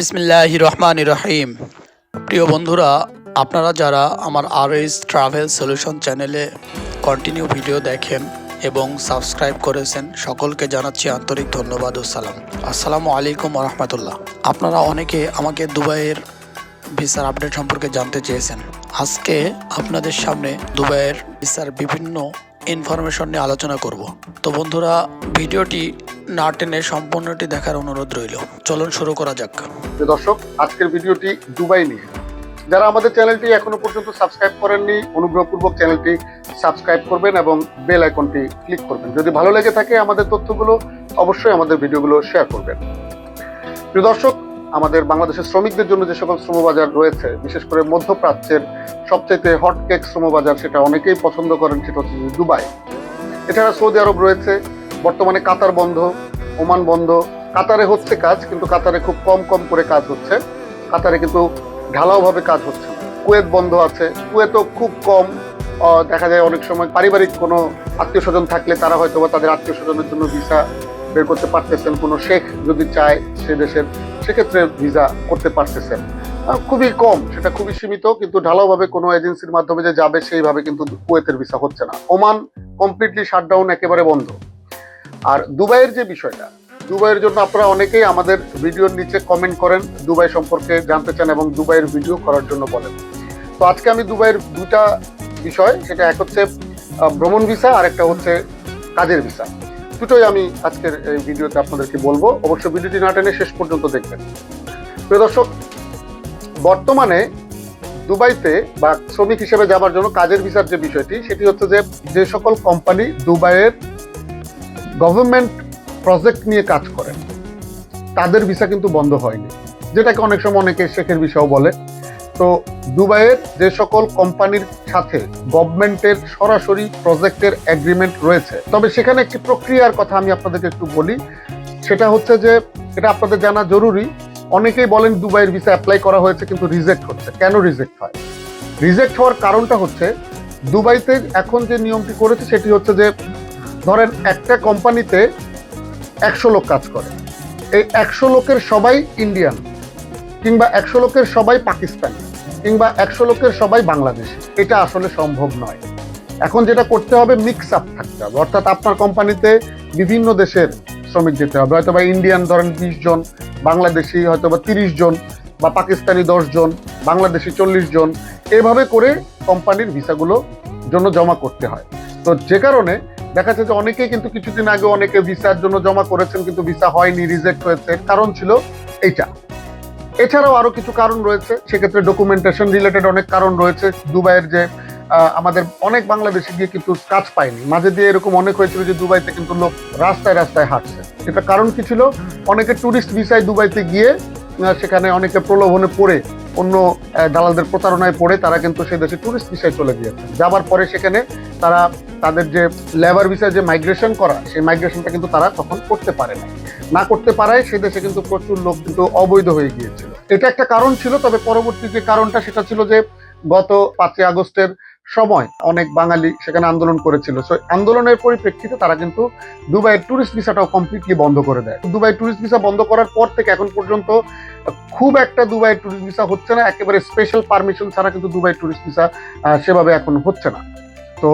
বিসমিল্লাহ রহমান রহিম প্রিয় বন্ধুরা, আপনারা যারা আমার আর এস ট্রাভেল সলিউশন চ্যানেলে কন্টিনিউ ভিডিও দেখেন এবং সাবস্ক্রাইব করেছেন, সকলকে জানাচ্ছি আন্তরিক ধন্যবাদ ও সালাম। আসসালামু আলাইকুম রহমতুল্লাহ আপনারা অনেকে আমাকে দুবাইয়ের ভিসার আপডেট সম্পর্কে জানতে চেয়েছেন। আজকে আপনাদের সামনে দুবাইয়ের ভিসার বিভিন্ন ইনফরমেশন নিয়ে আলোচনা করব। তো বন্ধুরা ভিডিওটি না সম্পূর্ণটি দেখার অনুরোধ রইল। চলুন শুরু করা যাক। দর্শক, আজকের ভিডিওটি দুবাই নিয়ে। যারা আমাদের চ্যানেলটি এখনও পর্যন্ত সাবস্ক্রাইব করেননি, অনুগ্রহপূর্বক চ্যানেলটি সাবস্ক্রাইব করবেন এবং বেল আইকনটি ক্লিক করবেন। যদি ভালো লেগে থাকে আমাদের তথ্যগুলো, অবশ্যই আমাদের ভিডিওগুলো শেয়ার করবেন। প্রিয় দর্শক, আমাদের বাংলাদেশের শ্রমিকদের জন্য যে সকল শ্রমবাজার রয়েছে, বিশেষ করে মধ্যপ্রাচ্যের সবচাইতে হট কেক শ্রমবাজার, সেটা অনেকেই পছন্দ করেন, সেটা হচ্ছে দুবাই। এছাড়া সৌদি আরব রয়েছে বর্তমানে কাতার বন্ধ, ওমান বন্ধ। কাতারে হচ্ছে কাজ, কিন্তু কাতারে খুব কম কম করে কাজ হচ্ছে। কাতারে কিন্তু ঢালাওভাবে কাজ হচ্ছে কুয়েত বন্ধ আছে। কুয়েতও খুব কম। দেখা যায় অনেক সময় পারিবারিক কোনো আত্মীয় স্বজন থাকলে তারা হয়তো বা তাদের আত্মীয় স্বজনের জন্য ভিসা বের করতে পারতেছেন। কোনো শেখ যদি চায় সে দেশের, সেক্ষেত্রে ভিসা করতে পারতেছেন। খুবই কম। সেটা খুবই সীমিত, কিন্তু ঢালাওভাবে কোনো এজেন্সির মাধ্যমে যে যাবে সেইভাবে কিন্তু কুয়েতের ভিসা হচ্ছে না। ওমান কমপ্লিটলি শাটডাউন একেবারে বন্ধ। আর দুবাইয়ের যে বিষয়টা, দুবাইয়ের জন্য আপনারা অনেকেই আমাদের ভিডিওর নিচে কমেন্ট করেন, দুবাই সম্পর্কে জানতে চান এবং দুবাইয়ের ভিডিও করার জন্য বলেন। তো আজকে আমি দুবাইয়ের দুটা বিষয়, সেটা এক হচ্ছে ভ্রমণ ভিসা আর একটা হচ্ছে কাজের ভিসা দুটোই আমি আজকের এই ভিডিওতে আপনাদেরকে বলব। অবশ্য ভিডিওটি না টেনে শেষ পর্যন্ত দেখবেন। প্রিয় দর্শক, বর্তমানে দুবাইতে বা শ্রমিক হিসেবে যাবার জন্য কাজের ভিসার যে বিষয়টি, সেটি হচ্ছে যে যে সকল কোম্পানি দুবাইয়ের গভর্নমেন্ট প্রজেক্ট নিয়ে কাজ করে, তাদের ভিসা কিন্তু বন্ধ হয়নি। যেটাকে অনেক সময় অনেকে শেখের বিষয় বলে। তো দুবাইয়ের যে সকল কোম্পানির সাথে গভর্নমেন্টের সরাসরি প্রজেক্টের এগ্রিমেন্ট রয়েছে। তবে সেখানে একটি প্রক্রিয়ার কথা আমি আপনাদেরকে একটু বলি। সেটা হচ্ছে যে, এটা আপনাদের জানা জরুরি। অনেকেই বলেন দুবাইয়ের ভিসা অ্যাপ্লাই করা হয়েছে কিন্তু রিজেক্ট হচ্ছে। কেন রিজেক্ট হয়? রিজেক্ট হওয়ার কারণটা হচ্ছে, দুবাইতে এখন যে নিয়মটি করেছে সেটি হচ্ছে যে ধরেন একটা কোম্পানিতে একশো লোক কাজ করে। এই একশো লোকের সবাই ইন্ডিয়ান কিংবা একশো লোকের সবাই পাকিস্তানি, কিংবা একশো লোকের সবাই বাংলাদেশ। এটা আসলে সম্ভব নয়। এখন যেটা করতে হবে মিক্স আপ থাকতে হবে। অর্থাৎ আপনার কোম্পানিতে বিভিন্ন দেশের শ্রমিক যেতে হবে। হয়তো বা ইন্ডিয়ান ধরেন বিশ জন, বাংলাদেশি হয়তো বা তিরিশ জন, বা পাকিস্তানি জন, বাংলাদেশি চল্লিশ জন। এভাবে করে কোম্পানির ভিসাগুলো জন্য জমা করতে হয়। তো যে কারণে দেখা যাচ্ছে যে অনেকেই কিন্তু কিছুদিন আগে অনেকে ভিসার জন্য জমা করেছেন, কিন্তু ভিসা হয়নি রিজেক্ট হয়েছে। কারণ ছিল এইটা। এছাড়াও আরও কিছু কারণ রয়েছে। সেক্ষেত্রে ডকুমেন্টেশন রিলেটেড অনেক কারণ রয়েছে। দুবাইয়ের যে আমাদের অনেক বাংলাদেশি গিয়ে কিন্তু কাজ পায়নি। মাঝে দিয়ে এরকম অনেক হয়েছিল যে দুবাইতে কিন্তু লোক রাস্তায় রাস্তায় হাঁটছে। এটা কারণ কি ছিল? অনেকে ট্যুরিস্ট ভিসায় দুবাইতে গিয়ে সেখানে অনেকে প্রলোভনে পড়ে, অন্য দালালদের প্রতারণায় পড়ে, তারা কিন্তু সে দেশে ট্যুরিস্ট ভিসায় চলে গিয়েছে। যাবার পরে সেখানে তারা তাদের যে লেবার ভিসায় যে মাইগ্রেশন করা, সেই মাইগ্রেশনটা কিন্তু তারা তখন করতে পারে না না করতে পারায় সে দেশে কিন্তু প্রচুর লোক কিন্তু অবৈধ হয়ে গিয়েছিল। এটা একটা কারণ ছিল, তবে পরবর্তী যে কারণটা সেটা ছিল যে গত পাঁচই আগস্টের সময় অনেক বাঙালি সেখানে আন্দোলন করেছিল। সো আন্দোলনের পরিপ্রেক্ষিতে তারা কিন্তু দুবাইয়ের ট্যুরিস্ট ভিসাটাও কমপ্লিটলি বন্ধ করে দেয়। দুবাই ট্যুরিস্ট ভিসা বন্ধ করার পর থেকে এখন পর্যন্ত খুব একটা দুবাই ট্যুরিস্ট ভিসা হচ্ছে না। একেবারে স্পেশাল পারমিশন ছাড়া কিন্তু দুবাই ট্যুরিস্ট ভিসা সেভাবে এখন হচ্ছে না। তো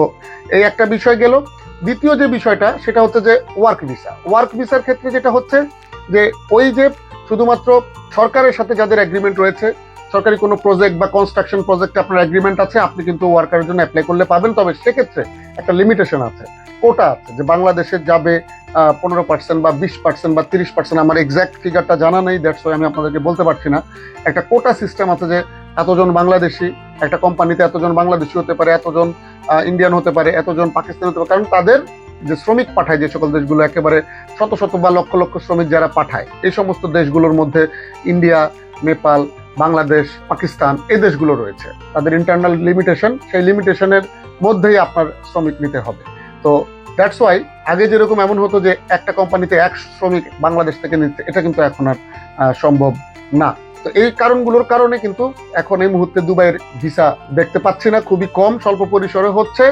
এই একটা বিষয় গেল। দ্বিতীয় যে বিষয়টা, সেটা হচ্ছে যে ওয়ার্ক ভিসা ওয়ার্ক ভিসার ক্ষেত্রে যেটা হচ্ছে যে ওই যে শুধুমাত্র সরকারের সাথে যাদের এগ্রিমেন্ট রয়েছে, সরকারি কোনো প্রজেক্ট বা কনস্ট্রাকশন প্রজেক্টে আপনার এগ্রিমেন্ট আছে, আপনি কিন্তু ওয়ার্কারের জন্য অ্যাপ্লাই করলে পাবেন। তবে সেক্ষেত্রে একটা লিমিটেশন আছে কোটা আছে যে বাংলাদেশে যাবে পনেরো পার্সেন্ট বা বিশ পার্সেন্ট বা তিরিশ পার্সেন্ট আমার এক্স্যাক্ট ফিগারটা জানা নেই দ্যাটস আমি আপনাদেরকে বলতে পারছি না। একটা কোটা সিস্টেম আছে যে এতজন বাংলাদেশি, একটা কোম্পানিতে এতজন বাংলাদেশি হতে পারে, এতজন ইন্ডিয়ান হতে পারে, এতজন পাকিস্তান হতে পারে, কারণ তাদের যে শ্রমিক পাঠায় যে সকল দেশগুলো, একেবারে শত শত বা লক্ষ লক্ষ শ্রমিক যারা পাঠায়, এই সমস্ত দেশগুলোর মধ্যে ইন্ডিয়া নেপাল বাংলাদেশ পাকিস্তান এই দেশগুলো রয়েছে। তাদের ইন্টারনাল লিমিটেশন সেই লিমিটেশনের মধ্যেই আপনার শ্রমিক নিতে হবে। তো দ্যাটস ওয়াই আগে যেরকম এমন হতো যে একটা কোম্পানিতে এক শ্রমিক বাংলাদেশ থেকে নিচ্ছে এটা কিন্তু এখন আর সম্ভব না। তো এই কারণগুলোর কারণে কিন্তু এখন এই মুহূর্তে দুবাইয়ের ভিসা দেখতে পাচ্ছি না, খুবই কম, স্বল্প পরিসরে হচ্ছে।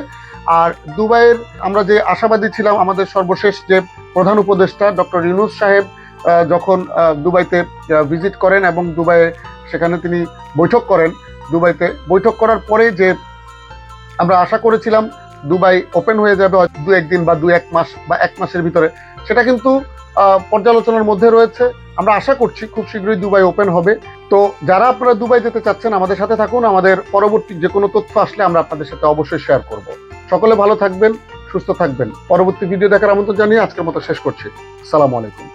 আর দুবাইয়ের আমরা যে আশাবাদী ছিলাম, আমাদের সর্বশেষ যে প্রধান উপদেষ্টা ডক্টর ইউনুস সাহেব যখন দুবাইতে ভিজিট করেন এবং দুবাইয়ে সেখানে তিনি বৈঠক করেন, দুবাইতে বৈঠক করার পরে যে আমরা আশা করেছিলাম দুবাই ওপেন হয়ে যাবে দু একদিন বা দু এক মাস বা এক মাসের ভিতরে, সেটা কিন্তু পর্যালোচনার মধ্যে রয়েছে। আমরা আশা করছি খুব শীঘ্রই দুবাই ওপেন হবে। তো যারা আপনারা দুবাই যেতে চাচ্ছেন, আমাদের সাথে থাকুন। আমাদের পরবর্তী যে কোনো তথ্য আসলে আমরা আপনাদের সাথে অবশ্যই শেয়ার করব। সকলে ভালো থাকবেন, সুস্থ থাকবেন। পরবর্তী ভিডিও দেখার আমন্ত্রণ জানিয়ে আজকের মতো শেষ করছি। সালাম আলাইকুম।